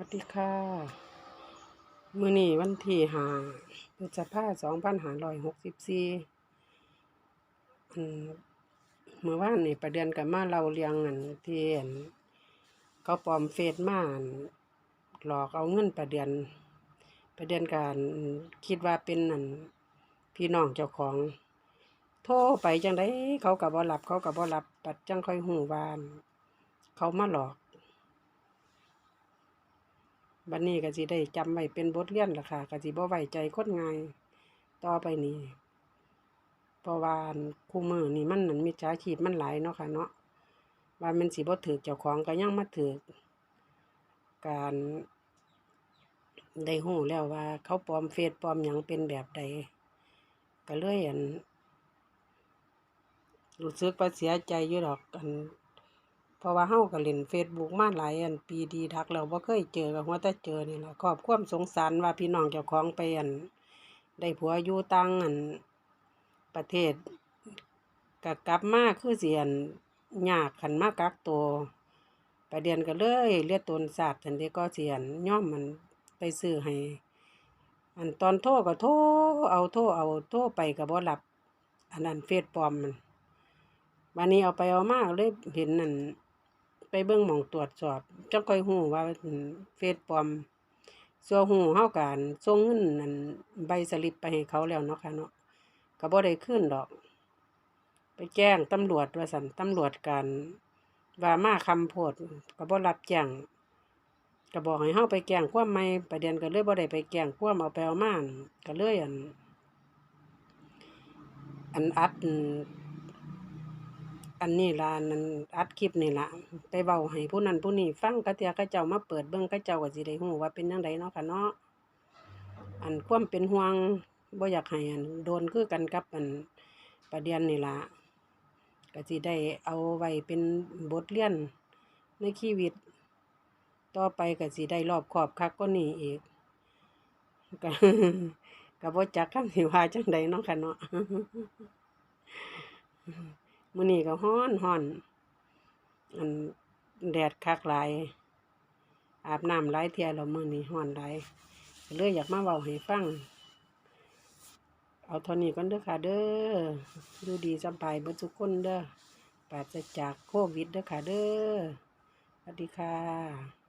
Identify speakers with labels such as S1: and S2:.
S1: วัสดีค่ะ มือนี้วันที่หาพฤษภาสองพันหาร้อยหกสิบสี่เมื่อวานนี่ประเดือนกับมาเล่าเรียงอันเที่อันเขาปลอมเฟซมาหลอกเอาเงินประเดือนประเดือนการคิดว่าเป็นอันพี่น้องเจ้าของ โทรไปจังได้เขากับบ่รับเขากับบ่รับปัดจังค่อยหูวาน เขามาหลอก บัดนี้ก็สิได้จำไว้เป็นบทเรียนล่ะค่ะก็สิบ่ไว้ใจคนง่ายต่อไปนี้เพราะว่านคู่มือนี่มันนั่นมิจฉาชีพมันหลายเนาะค่ะเนาะว่ามันสิบ่ถูกเจ้าของก็ยังมาถูกการได้ฮู้แล้วว่า เขาปลอมเฟซปลอมหยังเป็นแบบใดก็เลยอันรู้สึกว่าเสียใจอยู่ดอกอัน เพราะว่าเฮาก็เล่น Facebook มาหลายอันปีดีดักแล้วบ่เคยเจอก็หัวแต่เจอนี่ล่ะครอบความสงสารว่าพี่น้องเจ้าของไปอันได้ผัวอยู่ต่างอันประเทศก็กลับมาคือเสิอันยากคันมากักตัวประเด็นก็เลยเลียดตนศาสตร์ทันทีก็เสิอันย่อมมันไปซื้อให้อันตอนโทรก็โทรเอาโทรเอาโทรไปก็บ่รับ อันนั้นเฟซปลอมมันวันนี้เอาไปเอามากเลยเห็นนั่น ไปเบิ่งหมองตรวจสอบจังค่อยฮู้ว่าเฟซปลอมส่วนฮู้เฮาการส่งเงินนั่นใบสลิปไปให้เขาแล้วเนาะค่ะเนาะก็บ่ได้คืนดอก ไปแจ้งตำรวจว่าซั่นตำรวจการว่ามาคำโพดก็บ่รับแจ้งก็บอกให้เฮาไปแจ้งความใหม่ประเด็นก็เลยบ่ได้ไปแจ้งความเอาไปเอามาก็เลยอันอันอัด อันนี้ล่ะนั่นอัดคลิปนี่ล่ะไปเว้าให้ผู้นั้นผู้นี้ฟังกะเทื่อเขาเจ้ามาเปิดเบิ่งเขาเจ้าก็สิได้ฮู้ว่าเป็นจังไดเนาะค่ะเนาะอันความเป็นห่วงบ่อยากให้อันโดนคือกันกับอันประเด็นนี่ล่ะก็สิได้เอาไว้เป็นบทเรียนในชีวิต ต่อไปก็สิได้รอบคอบคักกว่านี้อีกก็ก็บ่จักคำสิว่าจังไดเนาะค่ะเนาะ มื้อนี้ก็ฮ้อนฮ้อนอันแดดคักหลาย อาบน้ำหลายเที่ยแล้วมื้อนี้ฮ้อนหลายก็เลยอยากมาเว้าให้ฟัง เอาเท่านี้ก่อนเด้อค่ะ เด้อดูดีสบายเบิดทุกคนเด้อปราศจากโควิดเด้อค่ะเด้อสวัสดีค่ะ